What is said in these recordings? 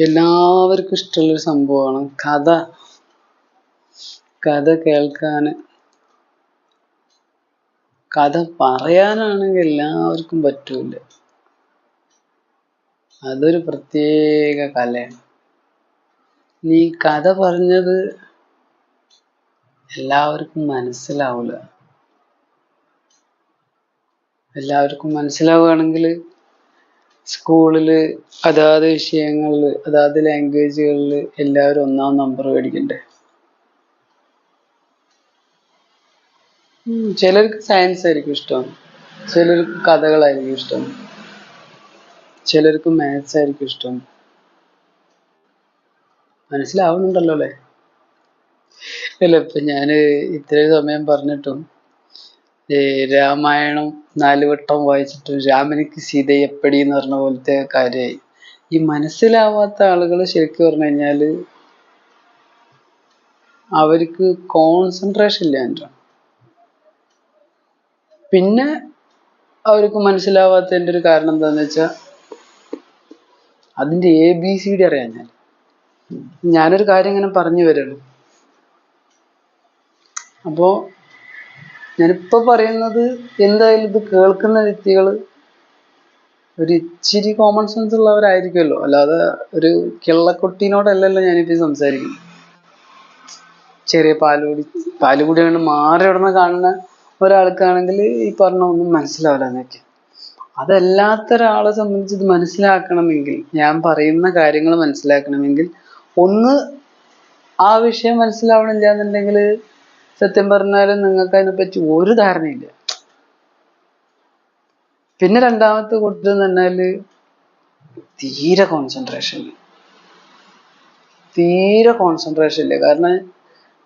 എല്ലാവർക്കും ഇഷ്ടമുള്ളൊരു സംഭവമാണ്. കഥ. കഥ കേൾക്കാൻ കഥ പറയാനാണെങ്കിൽ എല്ലാവർക്കും പറ്റൂല അതൊരു പ്രത്യേക കലയാണ്. നീ കഥ പറഞ്ഞത് എല്ലാവർക്കും മനസ്സിലാവൂല. എല്ലാവർക്കും മനസ്സിലാവുകയാണെങ്കിൽ സ്കൂളിൽ അതാത് വിഷയങ്ങളിൽ അതാത് ലാംഗ്വേജുകളിൽ എല്ലാവരും ഒന്നാം നമ്പർ മേടിക്കണ്ടേ? ചിലർക്ക് സയൻസ് ആയിരിക്കും ഇഷ്ടം. ചിലർക്ക് കഥകളായിരിക്കും ഇഷ്ടം. ചിലർക്ക് മാത്സ് ആയിരിക്കും ഇഷ്ടം. മനസ്സിലാവുന്നുണ്ടല്ലോ അല്ലേ? അല്ല ഇപ്പൊ ഞാൻ ഇത്രയും സമയം പറഞ്ഞിട്ടും രാമായണം നാല് വട്ടം വായിച്ചിട്ടും രാമനിക്ക് സീതയെ എപ്പടി എന്ന് പറഞ്ഞ പോലത്തെ കാര്യമായി ഈ മനസ്സിലാവാത്ത ആളുകൾ ശരിക്കും പറഞ്ഞു കഴിഞ്ഞാൽ അവർക്ക് കോൺസെൻട്രേഷൻ ഇല്ലാണ്ടാണ് പിന്നെ അവർക്ക് മനസ്സിലാവാത്തതിന്റെ ഒരു കാരണം എന്താന്ന് വെച്ചാൽ അതിന്റെ എ ബി സി ഡി അറിയാൻ ഞാൻ. ഞാനൊരു കാര്യം ഇങ്ങനെ പറഞ്ഞു വരുള്ളൂ. അപ്പോ ഞാനിപ്പോ പറയുന്നത് എന്തായാലും ഇത് കേൾക്കുന്ന വ്യക്തികൾ ഒരു ഇച്ചിരി കോമൺ സെൻസ് ഉള്ളവരായിരിക്കുമല്ലോ. അല്ലാതെ ഒരു കിള്ളക്കുട്ടീനോടല്ലല്ലോ ഞാനിപ്പോ ഈ സംസാരിക്കുന്നത്. ചെറിയ പാലുകുടി പാലുകുടി കൊണ്ട് മാറി ഇവിടുന്ന് കാണുന്ന ഒരാൾക്കാണെങ്കിൽ ഈ പറഞ്ഞ ഒന്നും മനസ്സിലാവില്ല എന്നൊക്കെ. അതല്ലാത്ത ഒരാളെ സംബന്ധിച്ച് ഇത് മനസ്സിലാക്കണമെങ്കിൽ ഞാൻ പറയുന്ന കാര്യങ്ങൾ മനസ്സിലാക്കണമെങ്കിൽ ഒന്ന് ആ വിഷയം മനസ്സിലാവണില്ല എന്നുണ്ടെങ്കിൽ സത്യം പറഞ്ഞാലും നിങ്ങൾക്ക് അതിനെപ്പറ്റി ഒരു ധാരണയില്ല. പിന്നെ രണ്ടാമത്തെ കൂട്ടം എന്ന് പറഞ്ഞാൽ തീരെ കോൺസെൻട്രേഷൻ തീരെ കോൺസെൻട്രേഷൻ ഇല്ല. കാരണം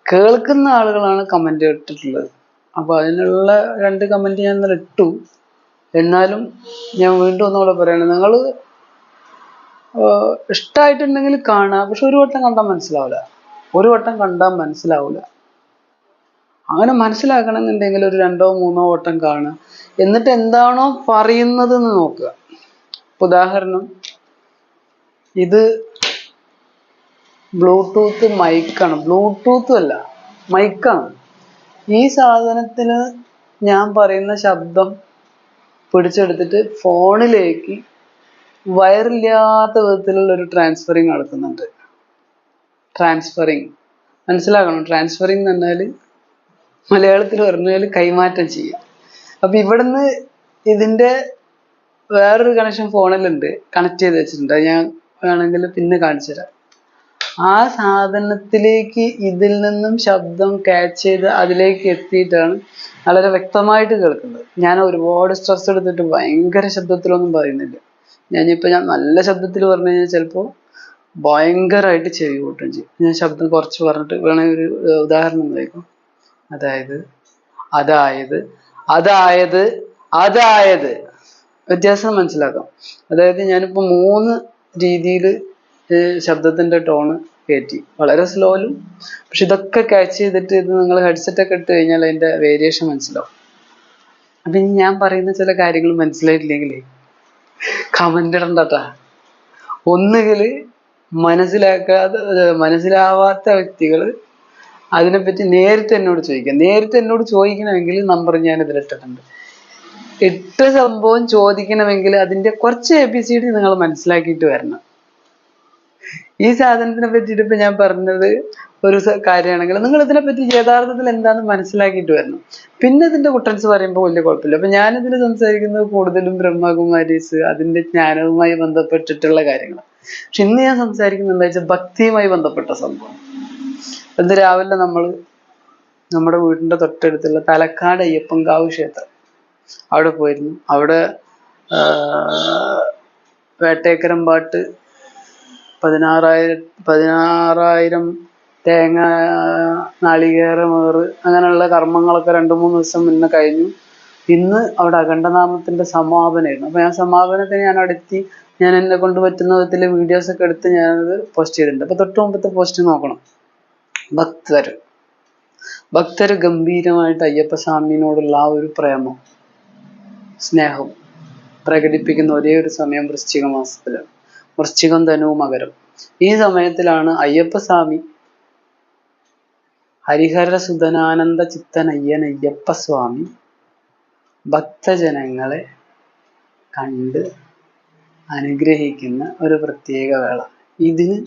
കേൾക്കുന്ന ആളുകളാണ് കമന്റ് ഇട്ടിട്ടുള്ളത്. അപ്പൊ അതിനുള്ള രണ്ട് കമന്റ് ഞാൻ ഇന്നലെ ഇട്ടു. എന്നാലും ഞാൻ വീണ്ടും ഒന്നുകൂടെ പറയണം നിങ്ങൾ ഇഷ്ടമായിട്ടുണ്ടെങ്കിൽ കാണാം. പക്ഷെ ഒരു വട്ടം കണ്ടാൽ മനസ്സിലാവില്ല. ഒരു വട്ടം കണ്ടാൽ മനസ്സിലാവില്ല. അങ്ങനെ മനസ്സിലാക്കണമെന്നുണ്ടെങ്കിൽ ഒരു രണ്ടോ മൂന്നോ വട്ടം കാണുക. എന്നിട്ട് എന്താണോ പറയുന്നത് എന്ന് നോക്കുക ഉദാഹരണം ഇത് ബ്ലൂടൂത്ത് മൈക്കാണ്. ബ്ലൂടൂത്ത് അല്ല മൈക്കാണ്. ഈ സാധനത്തിന് ഞാൻ പറയുന്ന ശബ്ദം പിടിച്ചെടുത്തിട്ട് ഫോണിലേക്ക് വയറില്ലാത്ത വിധത്തിലുള്ള ഒരു ട്രാൻസ്ഫറിങ് നടക്കുന്നുണ്ട്. ട്രാൻസ്ഫറിങ് മനസ്സിലാക്കണം? ട്രാൻസ്ഫറിങ് എന്ന് പറഞ്ഞാൽ മലയാളത്തിൽ പറഞ്ഞാൽ കൈമാറ്റം ചെയ്യുക അപ്പൊ ഇവിടുന്ന് ഇതിന്റെ വേറൊരു കണക്ഷൻ ഫോണിലുണ്ട്. കണക്ട് ചെയ്ത് വെച്ചിട്ടുണ്ട്. ഞാൻ വേണമെങ്കിൽ പിന്നെ കാണിച്ചു തരാം. ആ സാധനത്തിലേക്ക് ഇതിൽ നിന്നും ശബ്ദം ക്യാച്ച് ചെയ്ത് അതിലേക്ക് എത്തിയിട്ടാണ് വളരെ വ്യക്തമായിട്ട് കേൾക്കുന്നത്. ഞാൻ ഒരുപാട് സ്ട്രെസ് എടുത്തിട്ട് ഭയങ്കര ശബ്ദത്തിലൊന്നും പറയുന്നില്ല. ഞാനിപ്പോൾ ഞാൻ നല്ല ശബ്ദത്തിൽ പറഞ്ഞു കഴിഞ്ഞാൽ ചിലപ്പോൾ ഭയങ്കരമായിട്ട് ചെവി കൂട്ടും ചെയ്യും. ഞാൻ ശബ്ദം കുറച്ച് പറഞ്ഞിട്ട് വേണമെങ്കിൽ ഒരു ഉദാഹരണം നോക്കാം അതായത് അതായത് അതായത് അതായത്. വ്യത്യാസം മനസ്സിലാക്കാം. അതായത് ഞാനിപ്പോ മൂന്ന് രീതിയിൽ ശബ്ദത്തിന്റെ ടോണ് കയറ്റി വളരെ സ്ലോയിലും പക്ഷെ ഇതൊക്കെ ക്യാച്ച് ചെയ്തിട്ട് ഇത് നിങ്ങൾ ഹെഡ്സെറ്റ് ഒക്കെ ഇട്ട് കഴിഞ്ഞാൽ അതിന്റെ വേരിയേഷൻ മനസ്സിലാവും. അപ്പൊ ഇനി ഞാൻ പറയുന്ന ചില കാര്യങ്ങൾ മനസ്സിലായിട്ടില്ലെങ്കിലേ കമന്റ് ഇടണ്ടട്ടാ. ഒന്നുകിൽ മനസ്സിലാക്കാതെ മനസ്സിലാവാത്ത വ്യക്തികൾ അതിനെപ്പറ്റി നേരിട്ട് എന്നോട് ചോദിക്കാം നേരിട്ട് എന്നോട് ചോദിക്കണമെങ്കിൽ നമ്പർ ഞാൻ ഇതിൽ ഇട്ടിട്ടുണ്ട്. എട്ട് സംഭവം ചോദിക്കണമെങ്കിൽ അതിന്റെ കുറച്ച് എ നിങ്ങൾ മനസ്സിലാക്കിയിട്ട് വരണം. ഈ സാധനത്തിനെ പറ്റിയിട്ട് ഇപ്പൊ ഞാൻ പറഞ്ഞത് ഒരു കാര്യമാണെങ്കിൽ നിങ്ങൾ ഇതിനെ പറ്റി യഥാർത്ഥത്തിൽ എന്താണെന്ന് മനസ്സിലാക്കിയിട്ട് വരണം. പിന്നെ ഇതിന്റെ കുട്ടൻസ് പറയുമ്പോൾ വലിയ കുഴപ്പമില്ല. അപ്പൊ ഞാനിതിൽ സംസാരിക്കുന്നത് കൂടുതലും ബ്രഹ്മകുമാരീസ് അതിന്റെ ജ്ഞാനവുമായി ബന്ധപ്പെട്ടിട്ടുള്ള കാര്യങ്ങൾ പക്ഷെ ഇന്ന് ഞാൻ സംസാരിക്കുന്നത് എന്താ വെച്ചാൽ ഭക്തിയുമായി ബന്ധപ്പെട്ട സംഭവം ഇന്ന് രാവിലെ നമ്മൾ നമ്മുടെ വീടിന്റെ തൊട്ടടുത്തുള്ള തലക്കാട് അയ്യപ്പൻകാവ് ക്ഷേത്രം അവിടെ പോയിരുന്നു. അവിടെ വേട്ടേക്കരം പാട്ട് പതിനാറായിരം പതിനാറായിരം തേങ്ങ നാളികേരമേറ് അങ്ങനെയുള്ള കർമ്മങ്ങളൊക്കെ രണ്ട് മൂന്ന് ദിവസം മുന്നേ കഴിഞ്ഞു. ഇന്ന് അവിടെ അഖണ്ഡനാമത്തിന്റെ സമാപനമായിരുന്നു. അപ്പൊ ഞാൻ സമാപനത്തിന് ഞാൻ അവിടെ എത്തി. ഞാൻ എന്നെ കൊണ്ട് പറ്റുന്ന വിധത്തിൽ വീഡിയോസ് ഒക്കെ എടുത്ത് ഞാനത് പോസ്റ്റ് ചെയ്തിട്ടുണ്ട്. അപ്പൊ തൊട്ട് മുമ്പത്തെ പോസ്റ്റ് നോക്കണം. ഭക്തർ. ഭക്തർ ഗംഭീരമായിട്ട് അയ്യപ്പ സ്വാമിനോടുള്ള ആ ഒരു പ്രേമം സ്നേഹം പ്രകടിപ്പിക്കുന്ന ഒരേ ഒരു സമയം വൃശ്ചിക മാസത്തിലാണ് വൃശ്ചികം ധനു മകരം. ഈ സമയത്തിലാണ് അയ്യപ്പസ്വാമി ഹരിഹര സുധനാനന്ദ ചിത്തനയ്യൻ അയ്യപ്പ സ്വാമി ഭക്തജനങ്ങളെ കണ്ട് അനുഗ്രഹിക്കുന്ന ഒരു പ്രത്യേക വേള. ഇതിന്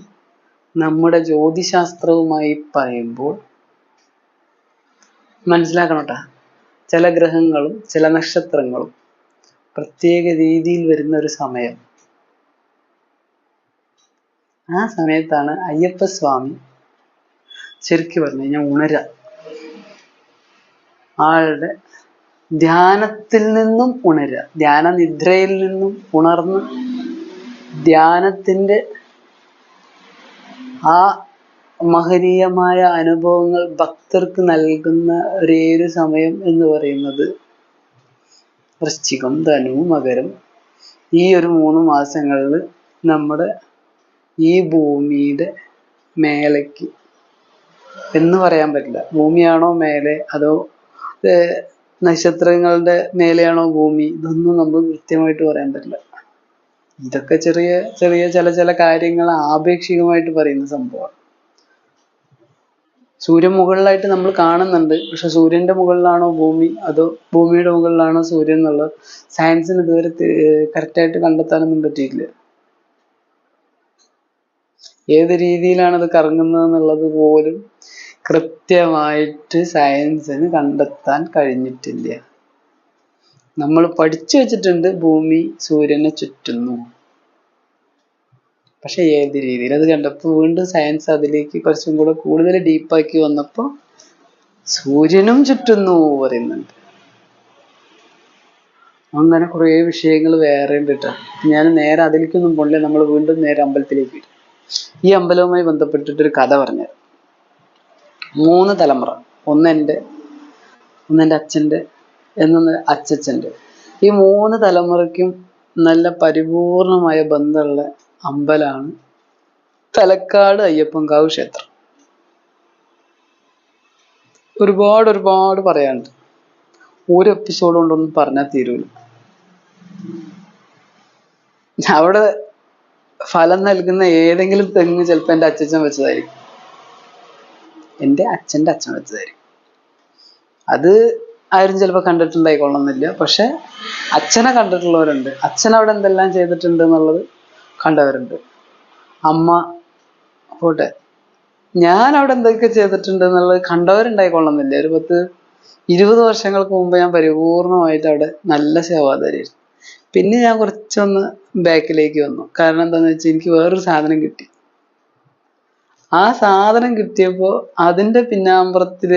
നമ്മുടെ ജ്യോതിശാസ്ത്രവുമായി പറയുമ്പോൾ മനസ്സിലാക്കണം കേട്ടോ ചില ഗ്രഹങ്ങളും ചില നക്ഷത്രങ്ങളും പ്രത്യേക രീതിയിൽ വരുന്ന ഒരു സമയം. ആ സമയത്താണ് അയ്യപ്പ സ്വാമി ശരിക്കും പറഞ്ഞു കഴിഞ്ഞാൽ ഉണരുക ആളുടെ ധ്യാനത്തിൽ നിന്നും ഉണരുക ധ്യാന നിദ്രയിൽ നിന്നും ഉണർന്ന് ധ്യാനത്തിന്റെ ആ മഹനീയമായ അനുഭവങ്ങൾ ഭക്തർക്ക് നൽകുന്ന ഒരേ ഒരു സമയം എന്ന് പറയുന്നത് വൃശ്ചികം ധനു മകരം. ഈ ഒരു മൂന്ന് മാസങ്ങളിൽ നമ്മുടെ ഈ ഭൂമിയുടെ മേലേക്ക് എന്ന് പറയാൻ പറ്റില്ല. ഭൂമിയാണോ മേലെ അതോ നക്ഷത്രങ്ങളുടെ മേലെയാണോ ഭൂമി? ഇതൊന്നും നമുക്ക് കൃത്യമായിട്ട് പറയാൻ പറ്റില്ല. ഇതൊക്കെ ചെറിയ ചെറിയ ചില ചില കാര്യങ്ങൾ ആപേക്ഷികമായിട്ട് പറയുന്ന സംഭവമാണ്. സൂര്യൻ മുകളിലായിട്ട് നമ്മൾ കാണുന്നുണ്ട്. പക്ഷെ സൂര്യന്റെ മുകളിലാണോ ഭൂമി? അതോ ഭൂമിയുടെ മുകളിലാണോ സൂര്യൻ എന്നുള്ളത് സയൻസിന് ഇതുവരെ കറക്റ്റായിട്ട് കണ്ടെത്താനൊന്നും പറ്റിയിട്ടില്ല. ഏത് രീതിയിലാണ് അത് കറങ്ങുന്നത് എന്നുള്ളത് പോലും കൃത്യമായിട്ട് സയൻസിന് കണ്ടെത്താൻ കഴിഞ്ഞിട്ടില്ല. നമ്മൾ പഠിച്ചു വെച്ചിട്ടുണ്ട് ഭൂമി സൂര്യനെ ചുറ്റുന്നു. പക്ഷെ ഏത് രീതിയിൽ? അത് കണ്ടപ്പോൾ വീണ്ടും സയൻസ് അതിലേക്ക് കുറച്ചും കൂടെ കൂടുതൽ ഡീപ്പാക്കി വന്നപ്പോൾ സൂര്യനും ചുറ്റുന്നു പറയുന്നുണ്ട്. അങ്ങനെ കുറേ വിഷയങ്ങൾ വേറെ ഉണ്ട് കേട്ടോ ഞാൻ നേരെ അതിലേക്കൊന്നും പോണില്ല. നമ്മൾ വീണ്ടും നേരെ അമ്പലത്തിലേക്ക് വരും. ഈ അമ്പലവുമായി ബന്ധപ്പെട്ടിട്ടൊരു കഥ പറഞ്ഞത് മൂന്ന് തലമുറ. ഒന്ന് എന്റെ ഒന്ന് അച്ഛന്റെ എന്നൊന്ന് അച്ചച്ചന്റെ. ഈ മൂന്ന് തലമുറയ്ക്കും നല്ല പരിപൂർണമായ ബന്ധമുള്ള അമ്പലമാണ് തലക്കാട് അയ്യപ്പൻകാവ് ക്ഷേത്രം. ഒരുപാട് ഒരുപാട് പറയാനുണ്ട്. ഒരു എപ്പിസോഡ് കൊണ്ടൊന്നും പറഞ്ഞാൽ തീരൂല. അവിടെ ഫലം നൽകുന്ന ഏതെങ്കിലും തെങ്ങ് ചിലപ്പോൾ എന്റെ അച്ഛൻ വെച്ചതായിരിക്കും. എന്റെ അച്ഛന്റെ അച്ഛൻ വെച്ചതായിരിക്കും. അത് ആരും ചിലപ്പോൾ കണ്ടിട്ടുണ്ടായിക്കൊള്ളണമെന്നില്ല പക്ഷെ അച്ഛനെ കണ്ടിട്ടുള്ളവരുണ്ട്. അച്ഛൻ അവിടെ എന്തെല്ലാം ചെയ്തിട്ടുണ്ട് എന്നുള്ളത് കണ്ടവരുണ്ട്. അമ്മ പോട്ടെ. ഞാൻ അവിടെ എന്തൊക്കെ ചെയ്തിട്ടുണ്ട് എന്നുള്ളത് കണ്ടവരുണ്ടായിക്കൊള്ളണമെന്നില്ല ഒരു പത്ത് ഇരുപത് വർഷങ്ങൾക്ക് മുമ്പ് ഞാൻ പരിപൂർണമായിട്ട് അവിടെ നല്ല സേവാധാരിയായിരുന്നു പിന്നെ ഞാൻ കുറച്ചൊന്ന് ബാക്കിലേക്ക് വന്നു. കാരണം എന്താണെന്ന് വെച്ചാൽ എനിക്ക് വേറൊരു സാധനം കിട്ടി. ആ സാധനം കിട്ടിയപ്പോൾ അതിന്റെ പിന്നാമ്പുറത്തിൽ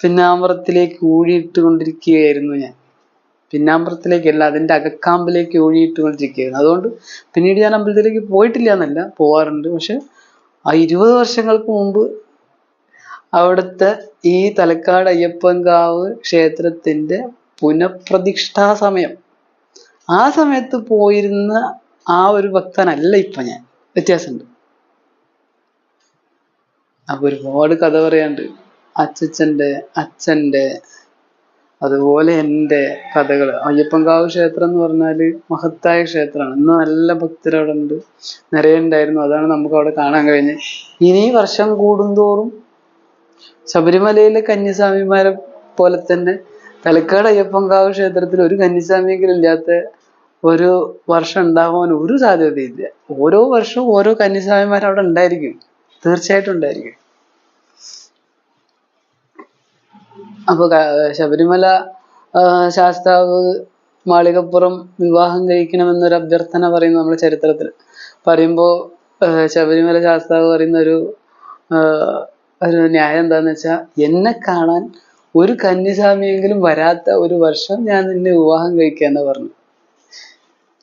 പിന്നാമ്പുറത്തിലേക്ക് ഊഴിയിട്ട് കൊണ്ടിരിക്കുകയായിരുന്നു ഞാൻ. പിന്നാമ്പുറത്തിലേക്കല്ല അതിന്റെ അകക്കാമ്പിലേക്ക് ഊഴിയിട്ട് കൊണ്ടിരിക്കുകയായിരുന്നു അതുകൊണ്ട് പിന്നീട് ഞാൻ അമ്പലത്തിലേക്ക് പോയിട്ടില്ല എന്നല്ല പോവാറുണ്ട്. പക്ഷെ ആ ഇരുപത് വർഷങ്ങൾക്ക് മുമ്പ് അവിടുത്തെ ഈ തലക്കാട് അയ്യപ്പൻകാവ് ക്ഷേത്രത്തിന്റെ പുനഃപ്രതിഷ്ഠാ സമയം. ആ സമയത്ത് പോയിരുന്ന ആ ഒരു ഭക്തനല്ല ഇപ്പൊ ഞാൻ. വ്യത്യാസമുണ്ട്. അപ്പൊ ഒരുപാട് കഥ പറയാണ്ട് അച്ചച്ചന്റെ അച്ഛന്റെ അതുപോലെ എന്റെ കഥകൾ. അയ്യപ്പൻകാവ് ക്ഷേത്രം എന്ന് പറഞ്ഞാൽ മഹത്തായ ക്ഷേത്രമാണ്. ഇന്ന് നല്ല ഭക്തർ അവിടെ ഉണ്ട്. നിറയെ ഉണ്ടായിരുന്നു. അതാണ് നമുക്ക് അവിടെ കാണാൻ കഴിഞ്ഞത്. ഇനി വർഷം കൂടുന്തോറും ശബരിമലയിലെ കന്യാസ്വാമിമാരെ പോലെ തന്നെ തലക്കാട് അയ്യപ്പൻകാവ് ക്ഷേത്രത്തിൽ ഒരു കന്യാസ്വാമിയെങ്കിലും ഇല്ലാത്ത ഒരു വർഷം ഉണ്ടാവാൻ ഒരു സാധ്യതയില്ല. ഓരോ വർഷവും ഓരോ കന്യാസ്വാമിമാർ അവിടെ ഉണ്ടായിരിക്കും. തീർച്ചയായിട്ടും ഉണ്ടായിരിക്കും. അപ്പൊ ക- ശബരിമല ശാസ്താവ് മാളികപ്പുറം വിവാഹം കഴിക്കണമെന്നൊരു അഭ്യർത്ഥന പറയുന്നു നമ്മുടെ ചരിത്രത്തിൽ. പറയുമ്പോ ആ, ശബരിമല ശാസ്താവ് പറയുന്ന ഒരു ഒരു ന്യായം എന്താന്ന് വെച്ചാ എന്നെ കാണാൻ ഒരു കന്യസ്വാമിയെങ്കിലും വരാത്ത ഒരു വർഷം ഞാൻ നിന്നെ വിവാഹം കഴിക്കാന്ന് പറഞ്ഞു.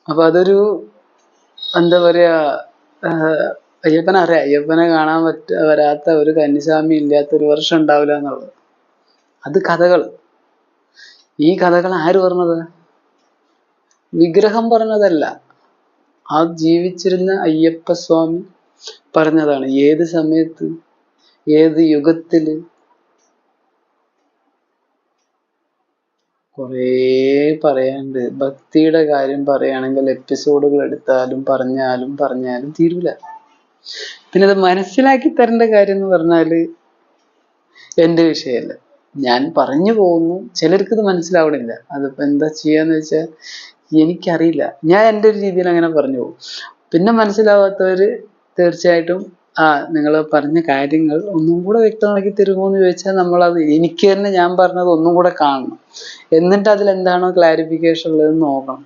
അപ്പൊ അതൊരു എന്താ പറയാ അയ്യപ്പനറിയാം. അയ്യപ്പനെ കാണാൻ പറ്റ വരാത്ത ഒരു കന്യസ്വാമി ഇല്ലാത്ത ഒരു വർഷം ഉണ്ടാവില്ല എന്നുള്ളത്. അത് കഥകൾ. ഈ കഥകൾ ആര് പറഞ്ഞത്? വിഗ്രഹം പറഞ്ഞതല്ല. ആ ജീവിച്ചിരുന്ന അയ്യപ്പ സ്വാമി പറഞ്ഞതാണ്. ഏത് സമയത്ത്? ഏത് യുഗത്തിൽ? കുറേ പറയാനുണ്ട്. ഭക്തിയുടെ കാര്യം പറയുകയാണെങ്കിൽ എപ്പിസോഡുകൾ എടുത്താലും പറഞ്ഞാലും പറഞ്ഞാലും തീരൂല. പിന്നെ അത് മനസ്സിലാക്കി തരേണ്ട കാര്യം എന്ന് പറഞ്ഞാൽ എന്റെ വിഷയമല്ല. ഞാൻ പറഞ്ഞു പോകുന്നു. ചിലർക്ക് ഇത് മനസ്സിലാവണില്ല. അതിപ്പോ എന്താ ചെയ്യാന്ന് വെച്ചാൽ എനിക്കറിയില്ല. ഞാൻ എന്റെ ഒരു രീതിയിൽ അങ്ങനെ പറഞ്ഞു പോകും. പിന്നെ മനസ്സിലാവാത്തവര് തീർച്ചയായിട്ടും ആ നിങ്ങൾ പറഞ്ഞ കാര്യങ്ങൾ ഒന്നും കൂടെ വ്യക്തമാക്കി തരുമോ എന്ന് ചോദിച്ചാൽ നമ്മളത് എനിക്ക് തന്നെ ഞാൻ പറഞ്ഞത് ഒന്നും കൂടെ കാണണം. എന്നിട്ട് അതിൽ എന്താണോ ക്ലാരിഫിക്കേഷൻ ഉള്ളത് നോക്കണം.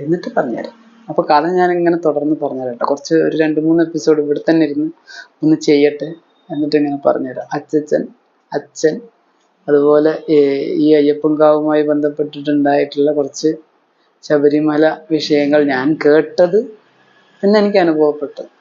എന്നിട്ട് പറഞ്ഞുതരാം അപ്പൊ കഥ ഞാൻ ഇങ്ങനെ തുടർന്ന് പറഞ്ഞുതരാം. കുറച്ച് ഒരു രണ്ട് മൂന്ന് എപ്പിസോഡ് ഇവിടെ തന്നെ ഇരുന്ന് ഒന്ന് ചെയ്യട്ടെ. എന്നിട്ട് ഇങ്ങനെ പറഞ്ഞുതരാം അച്ചച്ചൻ അച്ഛൻ അതുപോലെ ഈ അയ്യപ്പൻകാവുമായി ബന്ധപ്പെട്ടിട്ടുണ്ടായിട്ടുള്ള കുറച്ച് ശബരിമല വിഷയങ്ങൾ ഞാൻ കേട്ടത് പിന്നെ എനിക്ക് അനുഭവപ്പെട്ടത്